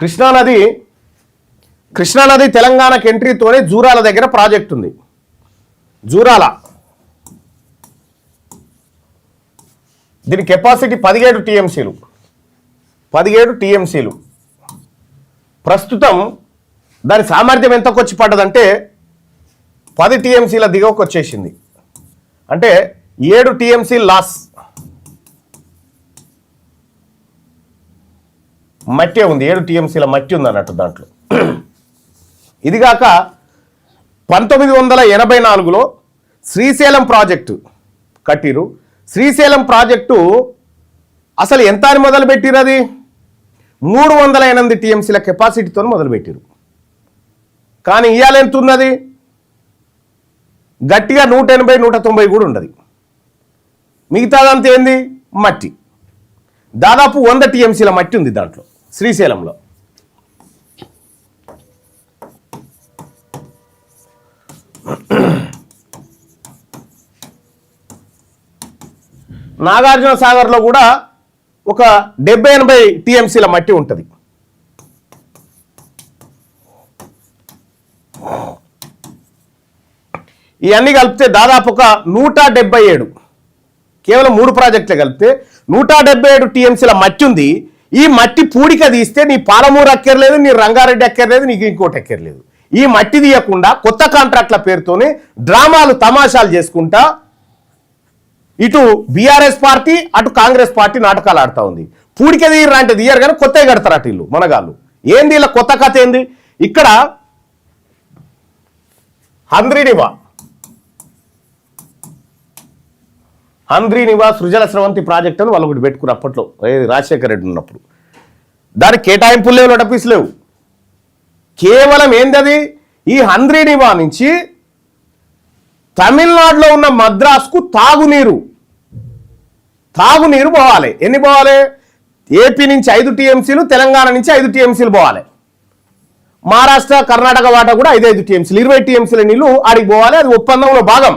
కృష్ణానది కృష్ణానది తెలంగాణకు ఎంట్రీతోనే జూరాల దగ్గర ప్రాజెక్ట్ ఉంది. జూరాల. దీని కెపాసిటీ పదిహేడు టీఎంసీలు. పదిహేడు టీఎంసీలు. ప్రస్తుతం దాని సామర్థ్యం ఎంతకు వచ్చి పడ్డదంటే పది టీఎంసీల దిగువకు వచ్చేసింది. అంటే ఏడు టీఎంసీ లాస్. మట్టి ఉంది. ఏడు టీఎంసీల మట్టి ఉంది అన్నట్టు దాంట్లో. ఇదిగాక పంతొమ్మిది వందల ఎనభై నాలుగులో శ్రీశైలం ప్రాజెక్టు కట్టిరు శ్రీశైలం ప్రాజెక్టు అసలు ఎంత అని మొదలుపెట్టిరు అది? మూడు వందల ఎనిమిది టీఎంసీల కెపాసిటీతో మొదలుపెట్టిరు కానీ ఇవాళ ఎంత ఉన్నది? గట్టిగా నూట ఎనభై నూట తొంభై కూడా ఉండదు మిగతాదంతా ఏంది? మట్టి. దాదాపు వంద టీఎంసీల మట్టి ఉంది దాంట్లో. శ్రీశైలంలో. నాగార్జున సాగర్లో కూడా ఒక డెబ్బై ఎనభై టీఎంసీల మట్టి ఉంటుంది. ఇవన్నీ కలిపితే దాదాపు ఒక నూట డెబ్బై ఏడు. కేవలం మూడు ప్రాజెక్టులు కలిపితే నూట డెబ్బై ఏడు టీఎంసీల మట్టి ఉంది. ఈ మట్టి పూడిక తీస్తే నీ పాలమూరు అక్కర్లేదు నీ రంగారెడ్డి అక్కర్లేదు నీకు ఇంకోటి అక్కర్లేదు. ఈ మట్టి తీయకుండా కొత్త కాంట్రాక్ట్ల పేరుతోనే డ్రామాలు తమాషాలు చేసుకుంటా ఇటు బీఆర్ఎస్ పార్టీ అటు కాంగ్రెస్ పార్టీ నాటకాలు ఆడుతూ ఉంది. పూడిక తీయరు అంటే తీయరు కానీ కొత్తవి కడతారు అటు ఇల్లు మనగాళ్ళు. ఏంది ఇలా కొత్త కథ ఏంది? ఇక్కడ హంద్రీనివా. హంద్రీనివా సృజల స్రవంతి ప్రాజెక్ట్ అని వాళ్ళు ఒకటి పెట్టుకున్నారు అప్పట్లో. రాజశేఖర రెడ్డి ఉన్నప్పుడు. దానికి కేటాయింపులు లేవు నోటపీస్ లేవు. కేవలం ఏందది? ఈ హంద్రీనివా నుంచి తమిళనాడులో ఉన్న మద్రాసుకు తాగునీరు. తాగునీరు పోవాలి. ఎన్ని పోవాలి? ఏపీ నుంచి ఐదు టీఎంసీలు తెలంగాణ నుంచి ఐదు టీఎంసీలు పోవాలి. మహారాష్ట్ర కర్ణాటక వాటా కూడా ఐదు ఐదు టీఎంసీలు ఇరవై టీఎంసీల నీళ్ళు ఆడికి పోవాలి. అది ఒప్పందంలో భాగం.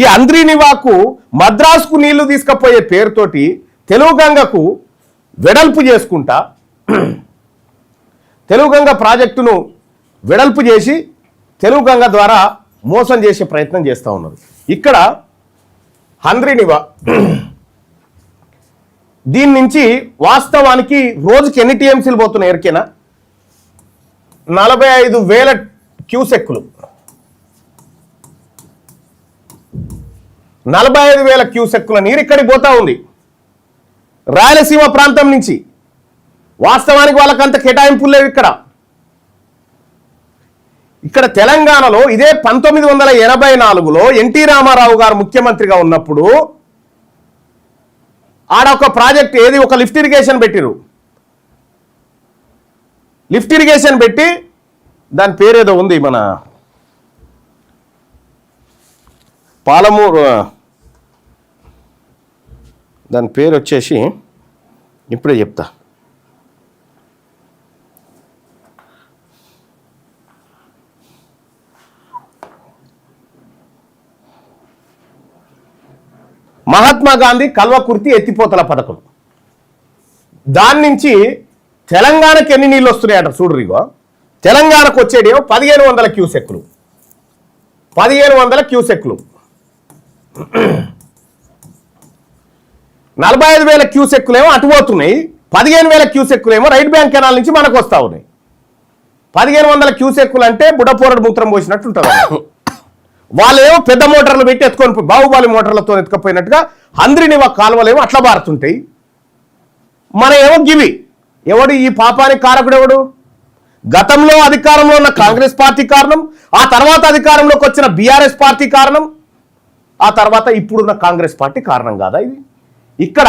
ఈ అంద్రీనివాకు మద్రాసుకు నీళ్ళు తీసుకపోయే పేరుతోటి తెలుగు గంగకు వెడల్పు చేసుకుంటా. తెలుగుగంగ ప్రాజెక్టును వెడల్పు చేసి తెలుగు గంగ ద్వారా మోసం చేసే ప్రయత్నం చేస్తూ ఉన్నారు ఇక్కడ హంద్రీనివా దీని నుంచి వాస్తవానికి రోజుకి ఎన్ని టీఎంసీలు పోతున్నాయి? ఎరికేనా నలభై ఐదు వేల క్యూసెక్కులు. నలభై ఐదు వేల క్యూసెక్కుల నీరు ఇక్కడికి పోతా ఉంది. రాయలసీమ ప్రాంతం నుంచి వాస్తవానికి వాళ్ళకంత కేటాయింపులు లేవు ఇక్కడ. ఇక్కడ తెలంగాణలో ఇదే పంతొమ్మిది వందల ఎనభై నాలుగులో ఎన్టీ రామారావు గారు ముఖ్యమంత్రిగా ఉన్నప్పుడు ఆడ ఒక ప్రాజెక్ట్ ఏది? ఒక లిఫ్ట్ ఇరిగేషన్ పెట్టిరు లిఫ్ట్ ఇరిగేషన్ పెట్టి దాని పేరేదో ఉంది మన పాలమూరు దాని పేరు వచ్చేసి ఇప్పుడే చెప్తా. మహాత్మా గాంధీ కల్వకుర్తి ఎత్తిపోతల పథకం. దాని నుంచి తెలంగాణకి ఎన్ని నీళ్ళు వస్తున్నాయట చూడు ఇగో. తెలంగాణకు వచ్చేడేమో పదిహేను వందల క్యూసెక్లు పదిహేను వందల క్యూసెక్లు నలభై ఐదు వేల క్యూసెక్కులేమో అటు పోతున్నాయి. పదిహేను వేల క్యూసెక్కులేమో రైట్ బ్యాంక్ కెనాల్ నుంచి మనకు వస్తూ ఉన్నాయి. పదిహేను వందల క్యూసెక్కులు అంటే బుడపోరడు మూత్రం పోసినట్టు ఉంటుంది. వాళ్ళేమో పెద్ద మోటార్లు పెట్టి ఎత్తుకొని బాహుబలి మోటార్లతో ఎత్తుకపోయినట్టుగా హంద్రినివా కాలువలేమో అట్లా బారుతుంటాయి. మన ఏమో గివి. ఎవడు ఈ పాపానికి కారకుడు ఎవడు? గతంలో అధికారంలో ఉన్న కాంగ్రెస్ పార్టీ కారణం ఆ తర్వాత అధికారంలోకి వచ్చిన బీఆర్ఎస్ పార్టీ కారణం ఆ తర్వాత ఇప్పుడున్న కాంగ్రెస్ పార్టీ కారణం కాదా ఇది? ఇక్కడ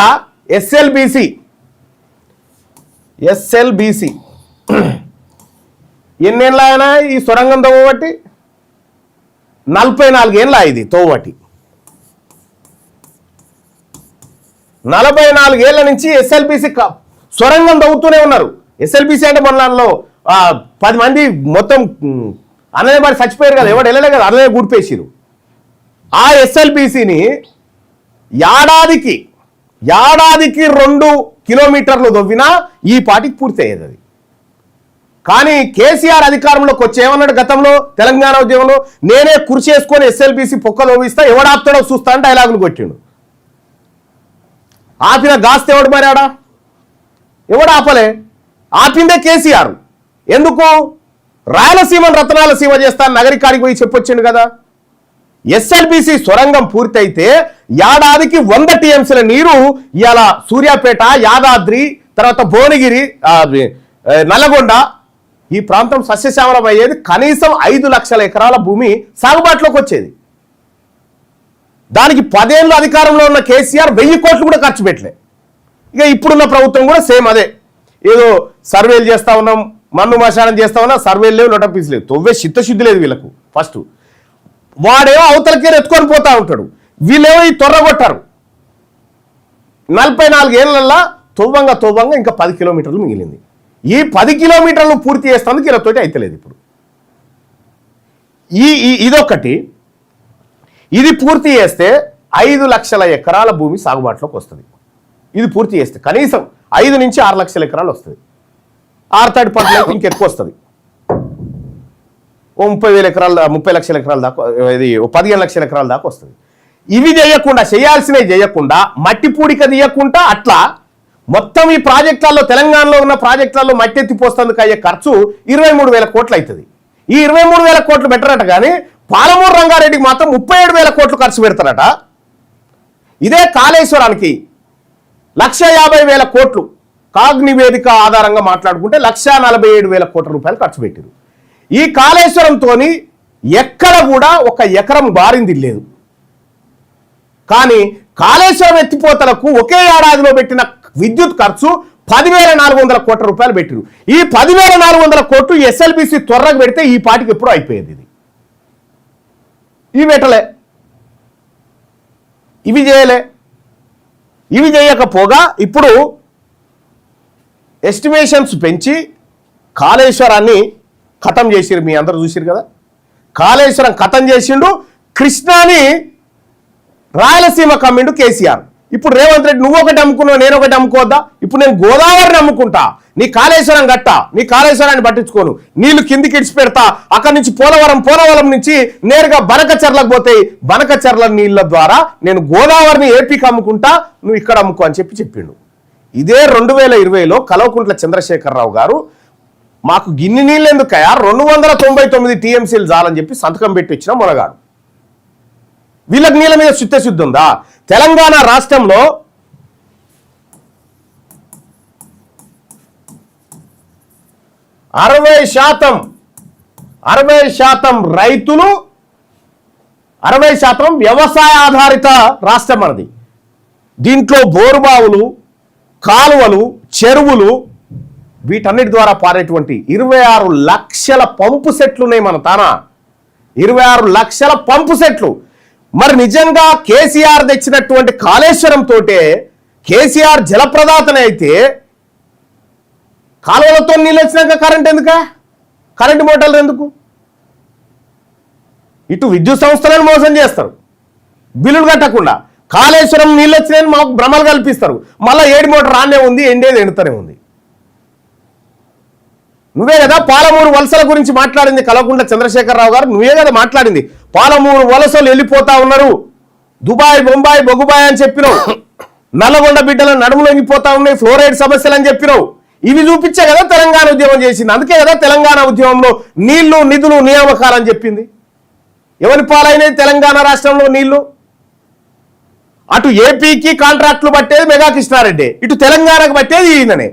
ఎస్ఎల్బిసి ఎస్ఎల్బిసి ఎన్నేళ్ళ ఈ సొరంగం తవ్వబట్టి? నలభై నాలుగేళ్ళ ఇది తోవటి నలభై నాలుగేళ్ళ నుంచి ఎస్ఎల్బిసి సొరంగం తవ్వుతూనే ఉన్నారు. ఎస్ఎల్బిసి అంటే మనలో పది మంది మొత్తం ఉమ్, అన్నదే మరి చచ్చిపోయారు కదా ఎవడు వెళ్ళలే కదా అన్నదే గుడిపేసిరు. ఆ ఎస్ఎల్బిసిని ఏడాదికి ఏడాదికి రెండు కిలోమీటర్లు దొవ్వినా ఈ పాటికి పూర్తి అయ్యేది అది. కానీ కేసీఆర్ అధికారంలోకి వచ్చి ఏమన్నాడు గతంలో తెలంగాణ ఉద్యమంలో? నేనే కృషి చేసుకొని ఎస్ఎల్బీసీ పొక్కలు ఓవిస్తా ఎవడాపుతాడో చూస్తా అని డైలాగులు కొట్టిండు. ఆపిన గాస్తే ఎవడు మరి ఆడ ఎవడు ఆపలే? ఆపిందే కేసీఆర్. ఎందుకు? రాయలసీమను రత్నాల సీమ చేస్తా నగరికాడికి పోయి చెప్పొచ్చిండు కదా. ఎస్ఎల్బిసి సొరంగం పూర్తయితే ఏడాదికి వంద టీఎంసీల నీరు ఇవాళ సూర్యాపేట యాదాద్రి తర్వాత భువనగిరి నల్లగొండ ఈ ప్రాంతం సస్యశ్యామలం అయ్యేది కనీసం ఐదు లక్షల ఎకరాల భూమి సాగుబాటులోకి వచ్చేది. దానికి పదేళ్ళు అధికారంలో ఉన్న కేసీఆర్ వెయ్యి కోట్లు కూడా ఖర్చు పెట్టలే. ఇక ఇప్పుడున్న ప్రభుత్వం కూడా సేమ్ అదే. ఏదో సర్వేలు చేస్తా ఉన్నాం మన్ను మశానం చేస్తా ఉన్నా సర్వేలు లేవు నోటపీస్ లేవు. తొవ్వే చిత్తశుద్ధి లేదు వీళ్ళకు ఫస్ట్. వాడేమో అవతలకే ఎత్తుకొని పోతా ఉంటాడు. వీళ్ళేమో ఈ తొర్రగొట్టారు నలభై నాలుగేళ్ళల్లా తొవ్వంగా తువ్వంగా ఇంకా పది కిలోమీటర్లు మిగిలింది. ఈ పది కిలోమీటర్లు పూర్తి చేస్తానికి వీళ్ళతోటి అయితలేదు ఇప్పుడు. ఈ ఇదొకటి ఇది పూర్తి చేస్తే ఐదు లక్షల ఎకరాల భూమి సాగుబాటులోకి వస్తుంది. ఇది పూర్తి చేస్తే కనీసం ఐదు నుంచి ఆరు లక్షల ఎకరాలు వస్తుంది. ఆరు థర్డ్ పంటలకు ఇంకెక్కువ వస్తుంది. ఓ ముప్పై వేల ఎకరాల ముప్పై లక్షల ఎకరాల దాకా ఇది ఓ పదిహేను లక్షల ఎకరాల దాకా వస్తుంది. ఇవి చేయకుండా చేయాల్సినవి చేయకుండా మట్టి పూడిక తీయకుండా అట్లా మొత్తం ఈ ప్రాజెక్టులలో తెలంగాణలో ఉన్న ప్రాజెక్టులలో మట్టి ఎత్తిపోస్తందుకు అయ్యే ఖర్చు ఇరవై మూడు వేల కోట్లు అవుతుంది. ఈ ఇరవై మూడు వేల కోట్లు పెట్టరట కానీ పాలమూరు రంగారెడ్డికి మాత్రం ముప్పై ఏడు వేల కోట్లు ఖర్చు పెడతారట. ఇదే కాళేశ్వరానికి లక్ష యాభై వేల కోట్లు కాగ్ నివేదిక ఆధారంగా మాట్లాడుకుంటే లక్ష నలభై ఏడు వేల కోట్ల రూపాయలు ఖర్చు పెట్టారు. ఈ కాళేశ్వరంతో ఎక్కడ కూడా ఒక ఎకరం బారింది లేదు. కానీ కాళేశ్వరం ఎత్తిపోతలకు ఒకే ఏడాదిలో పెట్టిన విద్యుత్ ఖర్చు పదివేల నాలుగు వందల కోట్ల రూపాయలు పెట్టిరు. ఈ పదివేల నాలుగు వందల కోట్లు ఎస్ఎల్బిసి త్వరగా పెడితే ఈ పాటికి ఎప్పుడూ అయిపోయేది ఇది. ఇవి పెట్టలే. ఇవి చేయలే. ఇవి చేయకపోగా ఇప్పుడు ఎస్టిమేషన్స్ పెంచి కాళేశ్వరాన్ని ఖతం చేసిరు మీ అందరూ చూసిరు కదా? కాళేశ్వరం ఖతం చేసిండు కృష్ణాని రాయలసీమ కమ్మిండు కేసీఆర్. ఇప్పుడు రేవంత్ రెడ్డి నువ్వు ఒకటి అమ్ముకున్నావు నేను ఒకటి అమ్ముకోవద్దా? ఇప్పుడు నేను గోదావరిని అమ్ముకుంటా. నీ కాళేశ్వరం గట్ట నీ కాళేశ్వరాన్ని పట్టించుకోను. నీళ్ళు కిందికి ఇడిచి పెడతా. అక్కడి నుంచి పోలవరం పోలవరం నుంచి నేరుగా బనకచెర్లకు పోతాయి బనకచెర్ల నీళ్ళ ద్వారా నేను గోదావరిని ఏపీకి అమ్ముకుంటా నువ్వు ఇక్కడ అమ్ముకో అని చెప్పి చెప్పిండు. ఇదే రెండు వేల ఇరవైలో కలవకుంట్ల చంద్రశేఖరరావు గారు మాకు గిన్ని నీళ్ళు ఎందుకయా రెండు వందల తొంభై తొమ్మిది టీఎంసీలు చాలని చెప్పి సంతకం పెట్టి ఇచ్చిన మొనగాడు వీళ్ళకి నీళ్ళ మీద చిత్తశుద్ధి ఉందా? తెలంగాణ రాష్ట్రంలో అరవై శాతం అరవై శాతం రైతులు అరవై శాతం వ్యవసాయ ఆధారిత రాష్ట్రం మనది. దీంట్లో బోరుబావులు కాలువలు చెరువులు వీటన్నిటి ద్వారా పారేటువంటి ఇరవై ఆరు లక్షల పంపు సెట్లు ఉన్నాయి మన తాన. ఇరవై ఆరు లక్షల పంపు సెట్లు. మరి నిజంగా కేసీఆర్ తెచ్చినటువంటి కాళేశ్వరం తోటే కేసీఆర్ జలప్రదాతనే అయితే కాలువలతో నీళ్ళు వచ్చినాక కరెంట్ ఎందుక? కరెంటు మోటార్లు ఎందుకు? ఇటు విద్యుత్ సంస్థలను మోసం చేస్తారు. బిల్లులు కట్టకుండా కాళేశ్వరం నీళ్ళు వచ్చినాయని మాకు భ్రమలు కల్పిస్తారు. మళ్ళీ ఏడు మోటార్ రానే ఉంది ఎండేది ఎండుతూనే ఉంది. నువ్వే కదా పాలమూరు వలసల గురించి మాట్లాడింది కలవకుండా చంద్రశేఖరరావు గారు. నువ్వే కదా మాట్లాడింది. పాలమూరు వలసలు వెళ్ళిపోతా ఉన్నారు. దుబాయ్ బొంబాయి బొగుబాయ్ అని చెప్పినావు. నల్లగొండ బిడ్డల నడుములొంగిపోతా ఉన్నాయి. ఫ్లోరైడ్ సమస్యలు అని చెప్పినావు. ఇవి చూపించే కదా తెలంగాణ ఉద్యమం చేసింది. అందుకే కదా తెలంగాణ ఉద్యమంలో నీళ్ళు నిధులు నియామకాలని చెప్పింది. ఎవరి పాలైనది తెలంగాణ రాష్ట్రంలో నీళ్ళు? అటు ఏపీకి కాంట్రాక్ట్లు పట్టేది మెగా కృష్ణారెడ్డి. ఇటు తెలంగాణకు పట్టేది ఈయననే.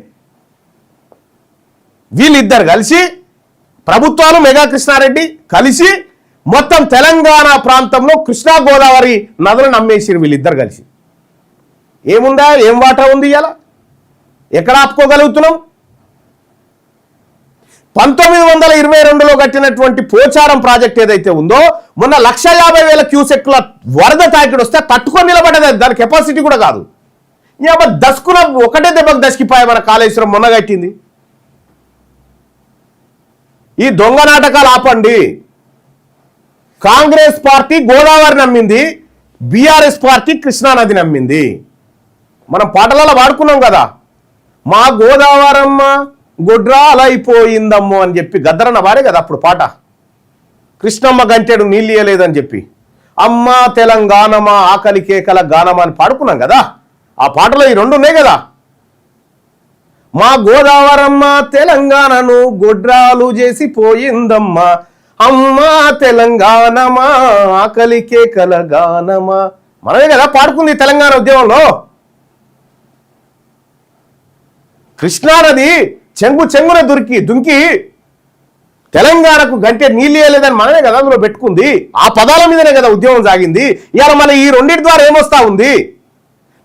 వీళ్ళిద్దరు కలిసి ప్రభుత్వాలు మెగా కృష్ణారెడ్డి కలిసి మొత్తం తెలంగాణ ప్రాంతంలో కృష్ణా గోదావరి నదులను అమ్మేసిరు వీళ్ళిద్దరు కలిసి. ఏముందా? ఏం వాటా ఉంది ఇలా ఎక్కడ ఆపుకోగలుగుతున్నాం? పంతొమ్మిది వందల ఇరవై రెండులో కట్టినటువంటి పోచారం ప్రాజెక్ట్ ఏదైతే ఉందో మొన్న లక్ష యాభై వేల క్యూసెక్ల వరద తాకిడి వస్తే తట్టుకొని నిలబడేది దాని కెపాసిటీ కూడా కాదు. ఇక ఒకటే దెబ్బకు దశకిపాయ మన కాళేశ్వరం మొన్న కట్టింది. ఈ దొంగ నాటకాలు ఆపండి. కాంగ్రెస్ పార్టీ గోదావరి నమ్మింది బీఆర్ఎస్ పార్టీ కృష్ణానది నమ్మింది. మనం పాటలలో వాడుకున్నాం కదా. మా గోదావరమ్మ గొడ్రాలైపోయిందమ్మో అని చెప్పి గద్దరన్న వారే కదా అప్పుడు పాట. కృష్ణమ్మ గంటెడు నీళ్ళు ఇయ్యలేదని చెప్పి. అమ్మ తెలంగాణమా ఆకలి కేకల గానమా అని పాడుకున్నాం కదా. ఆ పాటలో ఈ రెండు ఉన్నాయి కదా. మా గోదావరమ్మ తెలంగాణను గొడ్రాలు చేసి పోయిందమ్మా. అమ్మ తెలంగాణమా ఆకలికే కలగానమా. మనమే కదా పాడుకుంది తెలంగాణ ఉద్యమంలో. కృష్ణానది చెంగు చెంగున దురికి దుంకి తెలంగాణకు గంటే నీళ్ళు ఇవ్వలేదని మనమే కదా అందులో పెట్టుకుంది. ఆ పదాల మీదనే కదా ఉద్యమం సాగింది. ఇవాళ మన ఈ రెండింటి ద్వారా ఏమొస్తా ఉంది?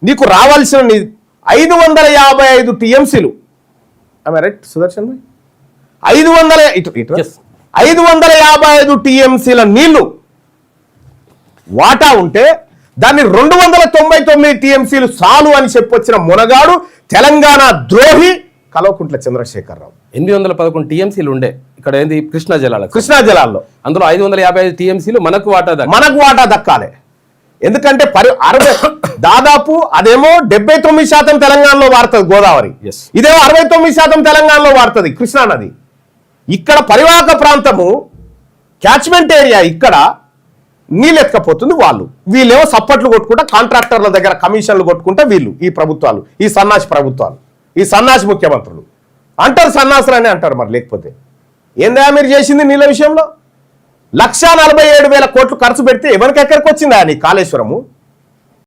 నీకు రావాల్సిన ఐదు వందల యాభై ఐదు టీఎంసీలు రైట్ సుదర్శన్ భాయ్ ఐదు వందల ఇటు ఇటు Yes. ఐదు వందల యాభై ఐదు టీఎంసీల నీళ్ళు వాటా ఉంటే దాన్ని రెండు వందల తొంభై తొమ్మిది టీఎంసీలు చాలు అని చెప్పొచ్చిన మునగాడు తెలంగాణ ద్రోహి కల్వకుంట్ల చంద్రశేఖరరావు. ఎనిమిది వందల పదకొండు టీఎంసీలు ఉండే ఇక్కడ ఏంది? కృష్ణా జలాలకు. కృష్ణా జలాల్లో. అందులో ఐదు వందల యాభై ఐదు టీఎంసీలు మనకు వాటా. మనకు వాటా దక్కాలి. ఎందుకంటే పరి అరవై దాదాపు అదేమో డెబ్బై తొమ్మిది శాతం తెలంగాణలో వాడుతుంది గోదావరి. ఇదేమో అరవై తొమ్మిది శాతం తెలంగాణలో వాడుతుంది కృష్ణా నది. ఇక్కడ పరివాహక ప్రాంతము క్యాచ్మెంట్ ఏరియా ఇక్కడ నీళ్ళు ఎత్తుకపోతుంది వాళ్ళు. వీళ్ళేమో సప్పట్లు కొట్టుకుంటా కాంట్రాక్టర్ల దగ్గర కమిషన్లు కొట్టుకుంటా వీళ్ళు ఈ ప్రభుత్వాలు ఈ సన్నాసి ప్రభుత్వాలు ఈ సన్నాసి ముఖ్యమంత్రులు. అంటారు సన్నాసులు అని అంటారు మరి లేకపోతే. ఏందా మీరు చేసింది నీళ్ళ విషయంలో? లక్షా నలభై ఏడు వేల కోట్లు ఖర్చు పెడితే ఎవరికి ఎక్కడికి వచ్చిందా నీ కాళేశ్వరము?